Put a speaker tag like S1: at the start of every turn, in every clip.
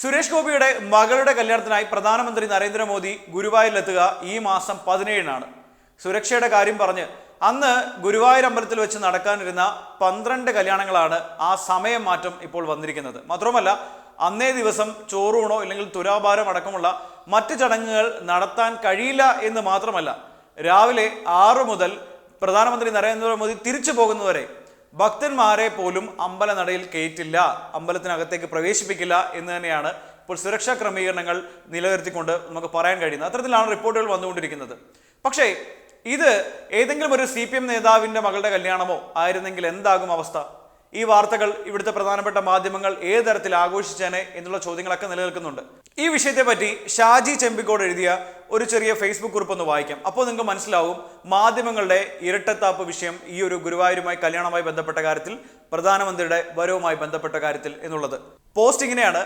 S1: സുരേഷ് ഗോപിയുടെ മകളുടെ കല്യാണത്തിനായി പ്രധാനമന്ത്രി നരേന്ദ്രമോദി ഗുരുവായൂരിലെത്തുക ഈ മാസം പതിനേഴിനാണ്. സുരക്ഷയുടെ കാര്യം പറഞ്ഞ് അന്ന് ഗുരുവായൂർ അമ്പലത്തിൽ വെച്ച് നടക്കാനിരുന്ന പന്ത്രണ്ട് കല്യാണങ്ങളാണ് ആ സമയം മാറ്റം ഇപ്പോൾ വന്നിരിക്കുന്നത്. മാത്രമല്ല അന്നേ ദിവസം ചോറൂണോ അല്ലെങ്കിൽ തുലാഭാരം അടക്കമുള്ള മറ്റ് ചടങ്ങുകൾ നടത്താൻ കഴിയില്ല എന്ന് മാത്രമല്ല രാവിലെ ആറു മുതൽ പ്രധാനമന്ത്രി നരേന്ദ്രമോദി തിരിച്ചു പോകുന്നവരെ ഭക്തന്മാരെ പോലും അമ്പലനടയിൽ കയറ്റില്ല അമ്പലത്തിനകത്തേക്ക് പ്രവേശിപ്പിക്കില്ല എന്ന് തന്നെയാണ് ഇപ്പോൾ സുരക്ഷാ ക്രമീകരണങ്ങൾ നിലനിർത്തിക്കൊണ്ട് നമുക്ക് പറയാൻ കഴിയുന്നത്. അത്തരത്തിലാണ് റിപ്പോർട്ടുകൾ വന്നുകൊണ്ടിരിക്കുന്നത്. പക്ഷേ ഇത് ഏതെങ്കിലും ഒരു സി പി എം നേതാവിന്റെ മകളുടെ കല്യാണമോ ആയിരുന്നെങ്കിൽ എന്താകും അവസ്ഥ? ഈ വാർത്തകൾ ഇവിടുത്തെ പ്രധാനപ്പെട്ട മാധ്യമങ്ങൾ ഏത് തരത്തിൽ ആഘോഷിച്ചേനെ എന്നുള്ള ചോദ്യങ്ങളൊക്കെ നിലനിൽക്കുന്നുണ്ട്. ഈ വിഷയത്തെ പറ്റി ഷാജി ചെമ്പിക്കോട് എഴുതിയ ഒരു ചെറിയ ഫേസ്ബുക്ക് കുറിപ്പ് ഒന്ന് വായിക്കാം. അപ്പോൾ നിങ്ങൾക്ക് മനസ്സിലാവും മാധ്യമങ്ങളുടെ ഇരട്ടത്താപ്പ് വിഷയം ഈ ഒരു ഗുരുവായൂരുമായി കല്യാണവുമായി ബന്ധപ്പെട്ട കാര്യത്തിൽ പ്രധാനമന്ത്രിയുടെ വരവുമായി ബന്ധപ്പെട്ട കാര്യത്തിൽ എന്നുള്ളത്. പോസ്റ്റ് ഇങ്ങനെയാണ്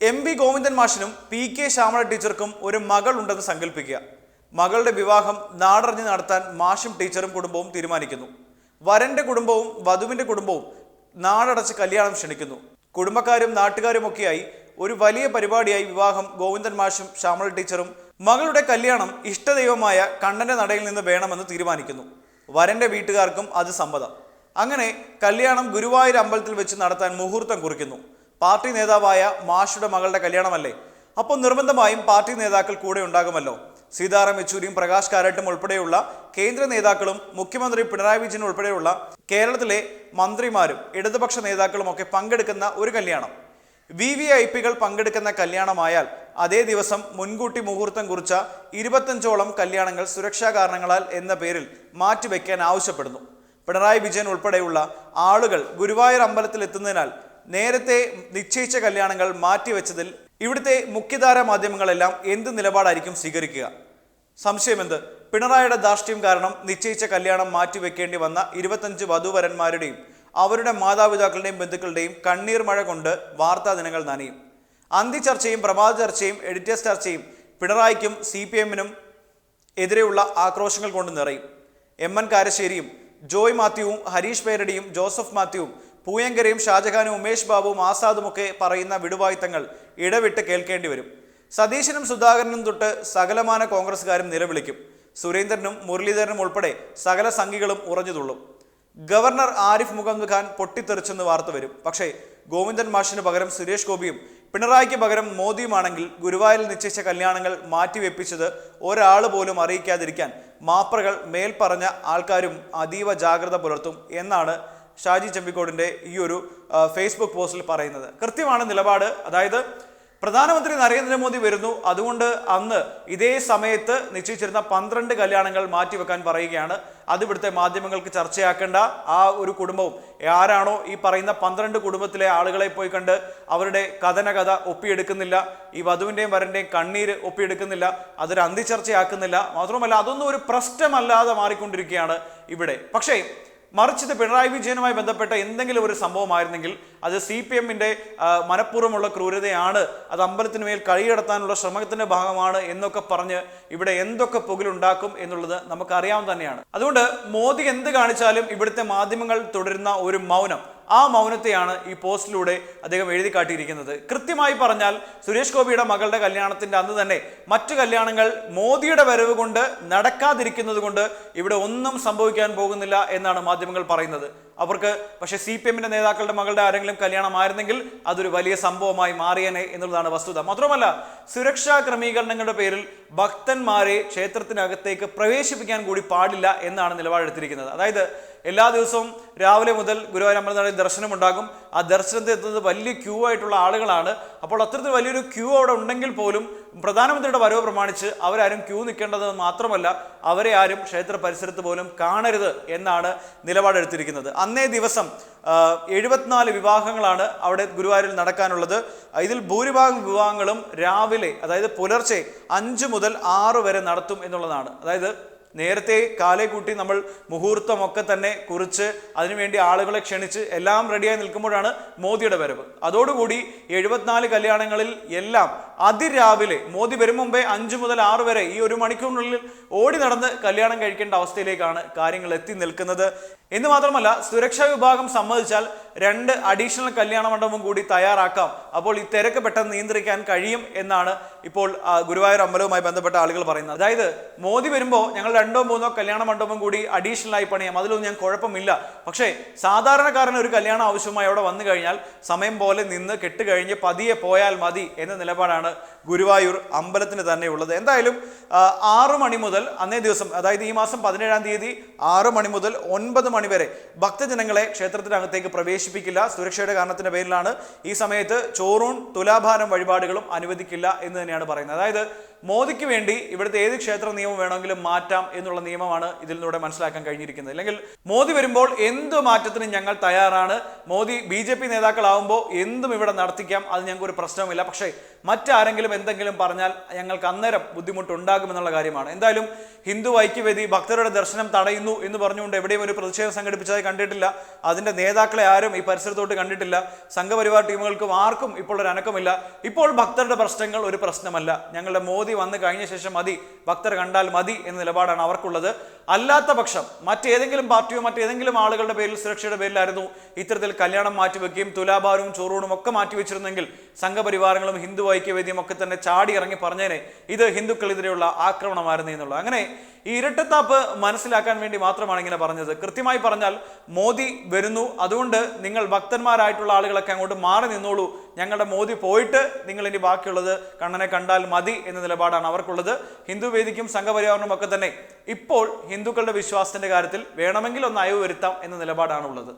S1: എം വി ഗോവിന്ദൻ മാഷിനും പി കെ ശ്യാമള ടീച്ചർക്കും ഒരു മകൾ ഉണ്ടെന്ന് സങ്കല്പിക്കുക മകളുടെ വിവാഹം നാടറിഞ്ഞ് നടത്താൻ മാഷും ടീച്ചറും കുടുംബവും തീരുമാനിക്കുന്നു. വരന്റെ കുടുംബവും വധുവിന്റെ കുടുംബവും നാടടച്ച് കല്യാണം ക്ഷണിക്കുന്നു. കുടുംബക്കാരും നാട്ടുകാരും നാട്ടുകാരുമൊക്കെയായി ഒരു വലിയ പരിപാടിയായി വിവാഹം ഗോവിന്ദൻ മാഷും ശ്യാമള ടീച്ചറും മകളുടെ കല്യാണം ഇഷ്ടദൈവമായ കണ്ണന്റെ നടയിൽ നിന്ന് വേണമെന്ന് തീരുമാനിക്കുന്നു. വരന്റെ വീട്ടുകാർക്കും അത് സമ്മതം. അങ്ങനെ കല്യാണം ഗുരുവായൂർ അമ്പലത്തിൽ വെച്ച് നടത്താൻ മുഹൂർത്തം കുറിക്കുന്നു. പാർട്ടി നേതാവായ മാഷുടെ മകളുടെ കല്യാണമല്ലേ? അപ്പോൾ നിർബന്ധമായും പാർട്ടി നേതാക്കൾ കൂടെ ഉണ്ടാകുമല്ലോ. സീതാറാം യെച്ചൂരിയും പ്രകാശ് കാരാട്ടും ഉൾപ്പെടെയുള്ള കേന്ദ്ര നേതാക്കളും മുഖ്യമന്ത്രി പിണറായി വിജയൻ ഉൾപ്പെടെയുള്ള കേരളത്തിലെ മന്ത്രിമാരും ഇടതുപക്ഷ നേതാക്കളും ഒക്കെ പങ്കെടുക്കുന്ന ഒരു കല്യാണം. വി വി ഐ പികൾ പങ്കെടുക്കുന്ന കല്യാണമായാൽ അതേ ദിവസം മുൻകൂട്ടി മുഹൂർത്തം കുറിച്ച ഇരുപത്തഞ്ചോളം കല്യാണങ്ങൾ സുരക്ഷാ കാരണങ്ങളാൽ എന്ന പേരിൽ മാറ്റിവെക്കാൻ ആവശ്യപ്പെടുന്നു. പിണറായി വിജയൻ ഉൾപ്പെടെയുള്ള ആളുകൾ ഗുരുവായൂർ അമ്പലത്തിൽ എത്തുന്നതിനാൽ നേരത്തെ നിശ്ചയിച്ച കല്യാണങ്ങൾ മാറ്റിവെച്ചതിൽ ഇവിടുത്തെ മുഖ്യധാര മാധ്യമങ്ങളെല്ലാം എന്ത് നിലപാടായിരിക്കും സ്വീകരിക്കുക? സംശയമെന്ത്? പിണറായിയുടെ ധാർഷ്ട്യം കാരണം നിശ്ചയിച്ച കല്യാണം മാറ്റിവെക്കേണ്ടി വന്ന ഇരുപത്തഞ്ച് വധുവരന്മാരുടെയും അവരുടെ മാതാപിതാക്കളുടെയും ബന്ധുക്കളുടെയും കണ്ണീർ മഴ കൊണ്ട് വാർത്താ ദിനങ്ങൾ നനയും. അന്തി ചർച്ചയും പ്രഭാത ചർച്ചയും എഡിറ്റേഴ്സ് ചർച്ചയും പിണറായിക്കും സി പി എമ്മിനും എതിരെയുള്ള ആക്രോശങ്ങൾ കൊണ്ട് നിറയും. എം എൻ കാരശ്ശേരിയും ജോയ് മാത്യുവും ഹരീഷ് പേരടിയും ജോസഫ് മാത്യുവും പൂയങ്കരയും ഷാജഹാനും ഉമേഷ് ബാബുവും ആസാദുമൊക്കെ പറയുന്ന വിടുവായുത്തങ്ങൾ ഇടവിട്ട് കേൾക്കേണ്ടി വരും. സതീശനും സുധാകരനും തൊട്ട് സകലമാന കോൺഗ്രസ്സുകാരും നിലവിളിക്കും. സുരേന്ദ്രനും മുരളീധരനും ഉൾപ്പെടെ സകല സംഘികളും ഉറഞ്ഞുതുള്ളും. ഗവർണർ ആരിഫ് മുഹമ്മദ് ഖാൻ പൊട്ടിത്തെറിച്ചെന്ന് വാർത്ത വരും. പക്ഷേ ഗോവിന്ദൻ മാഷിന് പകരം സുരേഷ് ഗോപിയും പിണറായിക്ക് പകരം മോദിയുമാണെങ്കിൽ ഗുരുവായൂരിൽ നിശ്ചയിച്ച കല്യാണങ്ങൾ മാറ്റിവെപ്പിച്ചത് ഒരാൾ പോലും അറിയിക്കാതിരിക്കാൻ മാപ്രകൾ മേൽപ്പറഞ്ഞ ആൾക്കാരും അതീവ ജാഗ്രത പുലർത്തും എന്നാണ് ഷാജി ചെമ്പിക്കോടിന്റെ ഈ ഒരു ഫേസ്ബുക്ക് പോസ്റ്റിൽ പറയുന്നത്. കൃത്യമാണ് നിലപാട്. അതായത് പ്രധാനമന്ത്രി നരേന്ദ്രമോദി വരുന്നു. അതുകൊണ്ട് അന്ന് ഇതേ സമയത്ത് നിശ്ചയിച്ചിരുന്ന പന്ത്രണ്ട് കല്യാണങ്ങൾ മാറ്റിവെക്കാൻ പറയുകയാണ്. അത് ഇവിടുത്തെ മാധ്യമങ്ങൾക്ക് ചർച്ചയാക്കേണ്ട ആ ഒരു കുടുംബവും. ആരാണോ ഈ പറയുന്ന പന്ത്രണ്ട് കുടുംബത്തിലെ ആളുകളെ പോയി കണ്ട് അവരുടെ കഥനകഥ ഒപ്പിയെടുക്കുന്നില്ല. ഈ വധുവിന്റെയും വരന്റെയും കണ്ണീര് ഒപ്പിയെടുക്കുന്നില്ല. അതൊരു അന്തിചർച്ചയാക്കുന്നില്ല. മാത്രമല്ല അതൊന്നും ഒരു പ്രശ്നമല്ലാതെ മാറിക്കൊണ്ടിരിക്കുകയാണ് ഇവിടെ. പക്ഷേ മറിച്ച് ഇത് പിണറായി വിജയനുമായി ബന്ധപ്പെട്ട എന്തെങ്കിലും ഒരു സംഭവമായിരുന്നെങ്കിൽ അത് സി പി എമ്മിന്റെ മനഃപൂർവമുള്ള ക്രൂരതയാണ് അത് അമ്പലത്തിന് മേൽ കഴിയടത്താനുള്ള ശ്രമത്തിന്റെ ഭാഗമാണ് എന്നൊക്കെ പറഞ്ഞ് ഇവിടെ എന്തൊക്കെ പുകലുണ്ടാക്കും എന്നുള്ളത് നമുക്കറിയാവുന്ന തന്നെയാണ് അതുകൊണ്ട് മോദി എന്ത് കാണിച്ചാലും ഇവിടുത്തെ മാധ്യമങ്ങൾ തുടരുന്ന ഒരു മൗനം ആ മൗനത്തെയാണ് ഈ പോസ്റ്റിലൂടെ അദ്ദേഹം എഴുതി കാട്ടിയിരിക്കുന്നത് കൃത്യമായി പറഞ്ഞാൽ സുരേഷ് ഗോപിയുടെ മകളുടെ കല്യാണത്തിന്റെ അന്ന് തന്നെ മറ്റു കല്യാണങ്ങൾ മോദിയുടെ വരവ് കൊണ്ട് നടക്കാതിരിക്കുന്നത് കൊണ്ട് ഇവിടെ ഒന്നും സംഭവിക്കാൻ പോകുന്നില്ല എന്നാണ് മാധ്യമങ്ങൾ പറയുന്നത്. അവർക്ക് പക്ഷേ സി പി എമ്മിന്റെ നേതാക്കളുടെ മകളുടെ ആരെങ്കിലും കല്യാണമായിരുന്നെങ്കിൽ അതൊരു വലിയ സംഭവമായി മാറിയനെ എന്നുള്ളതാണ് വസ്തുത. മാത്രമല്ല സുരക്ഷാ ക്രമീകരണങ്ങളുടെ പേരിൽ ഭക്തന്മാരെ ക്ഷേത്രത്തിനകത്തേക്ക് പ്രവേശിപ്പിക്കാൻ കൂടി പാടില്ല എന്നാണ് നിലപാടെടുത്തിരിക്കുന്നത്. അതായത് എല്ലാ ദിവസവും രാവിലെ മുതൽ ഗുരുവായൂർ അമ്പലനടയിൽ ദർശനമുണ്ടാകും. ആ ദർശനത്തിൽ എത്തുന്നത് വലിയ ക്യൂ ആയിട്ടുള്ള ആളുകളാണ്. അപ്പോൾ അത്തരത്തിൽ വലിയൊരു ക്യൂ അവിടെ ഉണ്ടെങ്കിൽ പോലും പ്രധാനമന്ത്രിയുടെ വരവ് പ്രമാണിച്ച് അവരാരും ക്യൂ നിൽക്കേണ്ടത് മാത്രമല്ല അവരെ ആരും ക്ഷേത്ര പരിസരത്ത് പോലും കാണരുത് എന്നാണ് നിലപാടെടുത്തിരിക്കുന്നത് അന്നേ ദിവസം എഴുപത്തിനാല് വിവാഹങ്ങളാണ് അവിടെ ഗുരുവായൂരിൽ നടക്കാനുള്ളത്. ഇതിൽ ഭൂരിഭാഗം വിവാഹങ്ങളും രാവിലെ അതായത് പുലർച്ചെ അഞ്ച് മുതൽ ആറ് വരെ നടത്തും എന്നുള്ളതാണ്. അതായത് നേരത്തെ കാലേ കൂട്ടി നമ്മൾ മുഹൂർത്തമൊക്കെ തന്നെ കുറിച്ച് അതിനുവേണ്ടി ആളുകളെ ക്ഷണിച്ച് എല്ലാം റെഡിയായി നിൽക്കുമ്പോഴാണ് മോദിയുടെ വരവ്. അതോടുകൂടി എഴുപത്തിനാല് കല്യാണങ്ങളിൽ എല്ലാം അതിരാവിലെ മോദി വരും മുമ്പേ അഞ്ചു മുതൽ ആറ് വരെ ഈ ഒരു മണിക്കൂറിനുള്ളിൽ ഓടി നടന്ന് കല്യാണം കഴിക്കേണ്ട അവസ്ഥയിലേക്കാണ് കാര്യങ്ങൾ എത്തി നിൽക്കുന്നത്. എന്ന് മാത്രമല്ല സുരക്ഷാ വിഭാഗം സമ്മതിച്ചാൽ രണ്ട് അഡീഷണൽ കല്യാണ മണ്ഡപം കൂടി തയ്യാറാക്കാം. അപ്പോൾ ഈ തിരക്ക് പെട്ടെന്ന് നിയന്ത്രിക്കാൻ കഴിയും എന്നാണ് ഇപ്പോൾ ഗുരുവായൂർ അമ്പലവുമായി ബന്ധപ്പെട്ട ആളുകൾ പറയുന്നത്. അതായത് മോദി വരുമ്പോൾ ഞങ്ങൾ രണ്ടോ മൂന്നോ കല്യാണ മണ്ഡപം കൂടി അഡീഷണലായി പണിയാം. അതിലൊന്നും ഞാൻ കുഴപ്പമില്ല. പക്ഷേ സാധാരണക്കാരന് ഒരു കല്യാണം ആവശ്യമായി അവിടെ വന്നു കഴിഞ്ഞാൽ സമയം പോലെ നിന്ന് കെട്ടുകഴിഞ്ഞ് പതിയെ പോയാൽ മതി എന്ന നിലപാടാണ് ഗുരുവായൂർ അമ്പലത്തിന് തന്നെ ഉള്ളത്. എന്തായാലും ആറു മണി മുതൽ അന്നേ ദിവസം അതായത് ഈ മാസം പതിനേഴാം തീയതി ആറ് മണി മുതൽ ഒൻപത് മണി വരെ ഭക്തജനങ്ങളെ ക്ഷേത്രത്തിനകത്തേക്ക് പ്രവേശിപ്പിക്കില്ല. സുരക്ഷയുടെ കാരണത്തിന്റെ പേരിലാണ് ഈ സമയത്ത് ചോറൂൺ തുലാഭാരം വഴിപാടുകളും അനുവദിക്കില്ല എന്ന് തന്നെയാണ് പറയുന്നത്. അതായത് മോദിക്ക് വേണ്ടി ഇവിടുത്തെ ഏത് ക്ഷേത്ര നിയമം വേണമെങ്കിലും മാറ്റാം എന്നുള്ള നിയമമാണ് നിന്നൂടെ മനസ്സിലാക്കാൻ കഴിഞ്ഞിരിക്കുന്നത്. അല്ലെങ്കിൽ മോദി വരുമ്പോൾ എന്ത് മാറ്റത്തിനും ഞങ്ങൾ തയ്യാറാണ്? മോദി ബി ജെ പി നേതാക്കളാവുമ്പോൾ എന്തും ഇവിടെ നടത്തിക്കാം അത് ഞങ്ങൾക്ക് ഒരു പ്രശ്നവുമില്ല. പക്ഷേ മറ്റാരെങ്കിലും എന്തെങ്കിലും പറഞ്ഞാൽ ഞങ്ങൾക്ക് അന്നേരം ബുദ്ധിമുട്ടുണ്ടാകുമെന്നുള്ള കാര്യമാണ്. എന്തായാലും ഹിന്ദു ഐക്യവേദി ഭക്തരുടെ ദർശനം തടയുന്നു എന്ന് പറഞ്ഞുകൊണ്ട് എവിടെയും ഒരു പ്രതിഷേധം സംഘടിപ്പിച്ചതായി കണ്ടിട്ടില്ല. അതിന്റെ നേതാക്കളെ ആരും ഈ പരിസരത്തോട്ട് കണ്ടിട്ടില്ല. സംഘപരിവാർ ടീമുകൾക്കും ആർക്കും ഇപ്പോൾ ഒരു അനക്കമില്ല. ഇപ്പോൾ ഭക്തരുടെ പ്രശ്നങ്ങൾ ഒരു പ്രശ്നമല്ല. ഞങ്ങളുടെ മോദി വന്ന് കഴിഞ്ഞ ശേഷം മതി ഭക്തർ കണ്ടാൽ മതി എന്ന നിലപാടാണ് അവർക്കുള്ളത്. അല്ലാത്ത പക്ഷം മറ്റേതെങ്കിലും പാർട്ടിയോ മറ്റേതെങ്കിലും ആളുകളുടെ പേരിൽ സുരക്ഷയുടെ പേരിലായിരുന്നു ഇത്തരത്തിൽ കല്യാണം മാറ്റിവെക്കുകയും തുലാഭാരവും ചോറൂണും ഒക്കെ മാറ്റിവെച്ചിരുന്നെങ്കിൽ സംഘപരിവാരങ്ങളും ഹിന്ദു ഐക്യവേദിയും ഒക്കെ തന്നെ ചാടി ഇറങ്ങി പറഞ്ഞേനെ. ഇത് ഹിന്ദുക്കളെതിരെയുള്ള ആക്രമണമായിരുന്നു എന്നുള്ളത്. അങ്ങനെ ഈ ഇരട്ടത്താപ്പ് മനസ്സിലാക്കാൻ വേണ്ടി മാത്രമാണ് ഇങ്ങനെ പറഞ്ഞത്. കൃത്യമായി പറഞ്ഞാൽ മോദി വരുന്നു. അതുകൊണ്ട് നിങ്ങൾ ഭക്തന്മാരായിട്ടുള്ള ആളുകളൊക്കെ അങ്ങോട്ട് മാറി നിന്നോളൂ. ഞങ്ങളുടെ മോദി പോയിട്ട് നിങ്ങൾ ഇനി ബാക്കിയുള്ളത് കണ്ണനെ കണ്ടാൽ മതി എന്ന നിലപാടാണ് അവർക്കുള്ളത്. ഹിന്ദു വേദിക്കും സംഘപരിവാറിനും ഒക്കെ തന്നെ ഇപ്പോൾ ഹിന്ദുക്കളുടെ വിശ്വാസത്തിന്റെ കാര്യത്തിൽ വേണമെങ്കിൽ ഒന്ന് അയവ് വരുത്താം എന്ന നിലപാടാണ് ഉള്ളത്